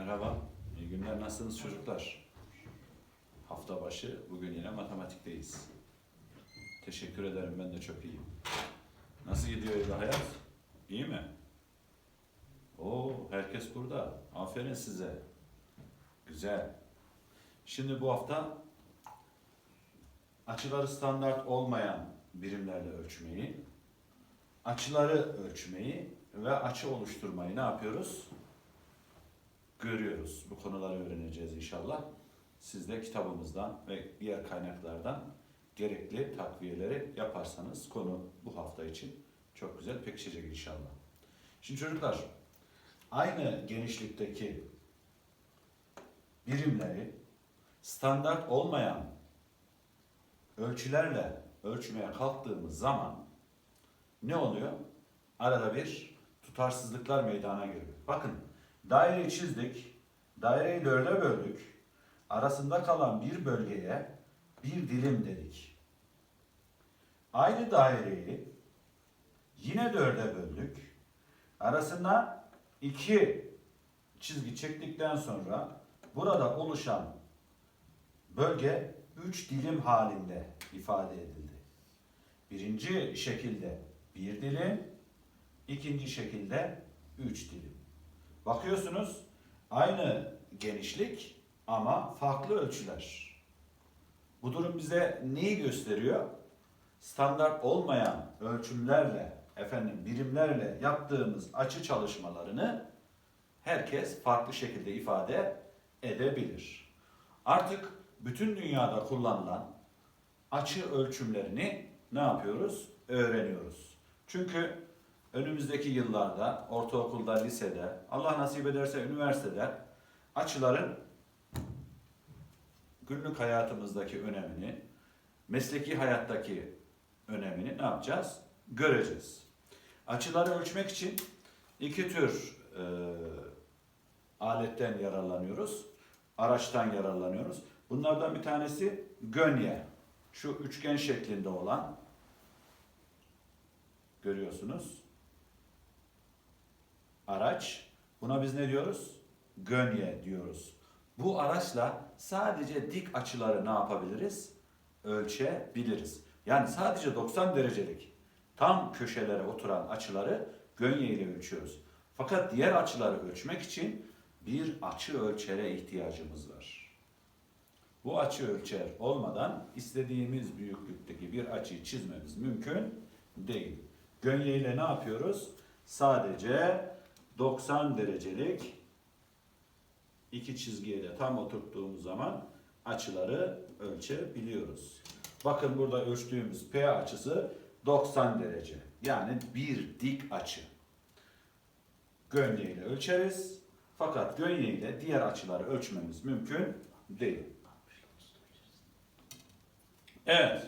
Merhaba, iyi günler. Nasılsınız çocuklar? Hafta başı, bugün yine matematikteyiz. Teşekkür ederim, ben de çok iyiyim. Nasıl gidiyor evde hayat? İyi mi? Oo, herkes burada. Aferin size. Güzel. Şimdi bu hafta açıları standart olmayan birimlerle ölçmeyi, açıları ölçmeyi ve açı oluşturmayı ne yapıyoruz? Görüyoruz. Bu konuları öğreneceğiz inşallah. Siz de kitabımızdan ve diğer kaynaklardan gerekli takviyeleri yaparsanız konu bu hafta için çok güzel pekişecek inşallah. Şimdi çocuklar aynı genişlikteki birimleri standart olmayan ölçülerle ölçmeye kalktığımız zaman ne oluyor? Arada bir tutarsızlıklar meydana geliyor. Bakın Daireyi çizdik. Daireyi dörde böldük. Arasında kalan bir bölgeye bir dilim dedik. Aynı daireyi yine dörde böldük. Arasına iki çizgi çektikten sonra burada oluşan bölge üç dilim halinde ifade edildi. Birinci şekilde bir dilim, ikinci şekilde üç dilim. Bakıyorsunuz aynı genişlik ama farklı ölçüler. Bu durum bize neyi gösteriyor? Standart olmayan ölçümlerle, efendim birimlerle yaptığımız açı çalışmalarını herkes farklı şekilde ifade edebilir. Artık bütün dünyada kullanılan açı ölçümlerini ne yapıyoruz? Öğreniyoruz. Çünkü önümüzdeki yıllarda ortaokulda, lisede, Allah nasip ederse üniversitede açıların günlük hayatımızdaki önemini, mesleki hayattaki önemini ne yapacağız? Göreceğiz. Açıları ölçmek için iki tür e, aletten yararlanıyoruz. Araçtan yararlanıyoruz. Bunlardan bir tanesi gönye. Şu üçgen şeklinde olan görüyorsunuz araç. Buna biz ne diyoruz? Gönye diyoruz. Bu araçla sadece dik açıları ne yapabiliriz? Ölçebiliriz. Yani sadece 90 derecelik tam köşelere oturan açıları gönye ile ölçüyoruz. Fakat diğer açıları ölçmek için bir açı ölçere ihtiyacımız var. Bu açı ölçer olmadan istediğimiz büyüklükteki bir açıyı çizmemiz mümkün değil. Gönye ile ne yapıyoruz? Sadece 90 derecelik iki çizgiye de tam oturttuğumuz zaman açıları ölçebiliyoruz. Bakın burada ölçtüğümüz P açısı 90 derece. Yani bir dik açı. Gönye ile ölçeriz. Fakat gönye ile diğer açıları ölçmemiz mümkün değil. Evet.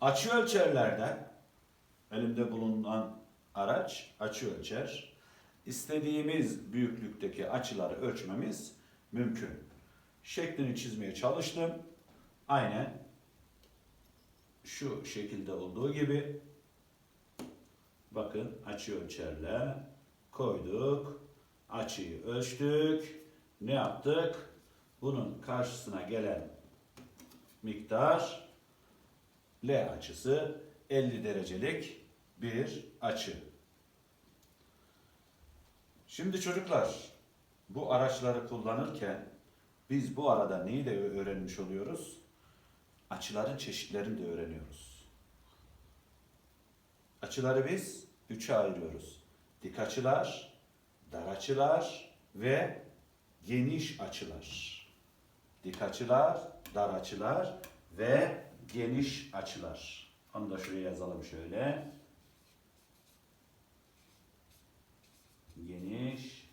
Açı ölçerlerde elimde bulunan araç açı ölçer istediğimiz büyüklükteki açıları ölçmemiz mümkün. Şeklini çizmeye çalıştım. Aynen şu şekilde olduğu gibi bakın açı ölçerle koyduk. Açıyı ölçtük. Ne yaptık? Bunun karşısına gelen miktar L açısı 50 derecelik bir açı. Şimdi çocuklar bu araçları kullanırken biz bu arada neyi de öğrenmiş oluyoruz? Açıların çeşitlerini de öğreniyoruz. Açıları biz üçe ayırıyoruz. Dik açılar, dar açılar ve geniş açılar. Dik açılar, dar açılar ve geniş açılar. Onu da şuraya yazalım şöyle. Geniş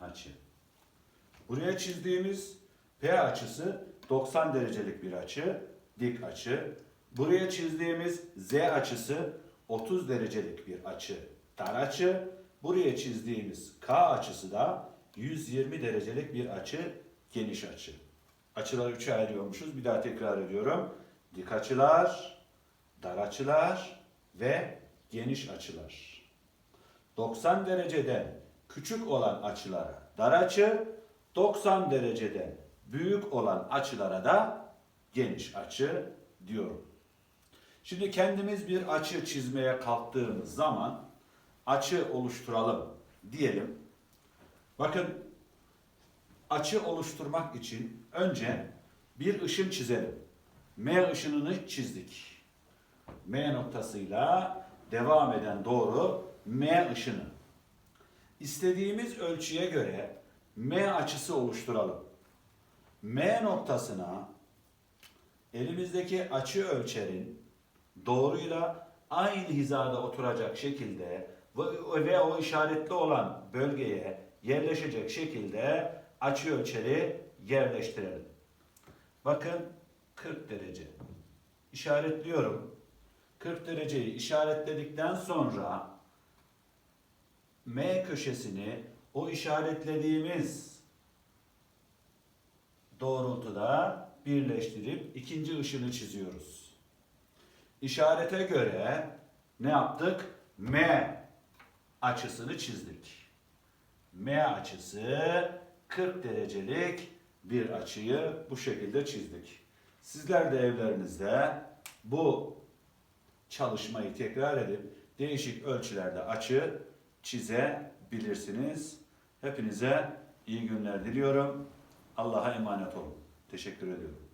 açı. Buraya çizdiğimiz P açısı 90 derecelik bir açı, dik açı. Buraya çizdiğimiz Z açısı 30 derecelik bir açı, dar açı. Buraya çizdiğimiz K açısı da 120 derecelik bir açı, geniş açı. Açıları üçe ayırıyormuşuz. Bir daha tekrar ediyorum. Dik açılar, dar açılar ve geniş açılar. 90 dereceden küçük olan açılara dar açı, 90 dereceden büyük olan açılara da geniş açı diyorum. Şimdi kendimiz bir açı çizmeye kalktığımız zaman açı oluşturalım diyelim. Bakın açı oluşturmak için önce bir ışın çizelim. M ışınını çizdik. M noktasıyla devam eden doğru M ışını. İstediğimiz ölçüye göre M açısı oluşturalım. M noktasına elimizdeki açı ölçerin doğruyla aynı hizada oturacak şekilde ve o işaretli olan bölgeye yerleşecek şekilde açı ölçeri yerleştirelim. Bakın 40 derece. İşaretliyorum. 40 dereceyi işaretledikten sonra M köşesini o işaretlediğimiz doğrultuda birleştirip ikinci ışını çiziyoruz. İşarete göre ne yaptık? M açısını çizdik. M açısı 40 derecelik bir açıyı bu şekilde çizdik. Sizler de evlerinizde bu çalışmayı tekrar edip değişik ölçülerde açı çizebilirsiniz. Hepinize iyi günler diliyorum. Allah'a emanet olun. Teşekkür ediyorum.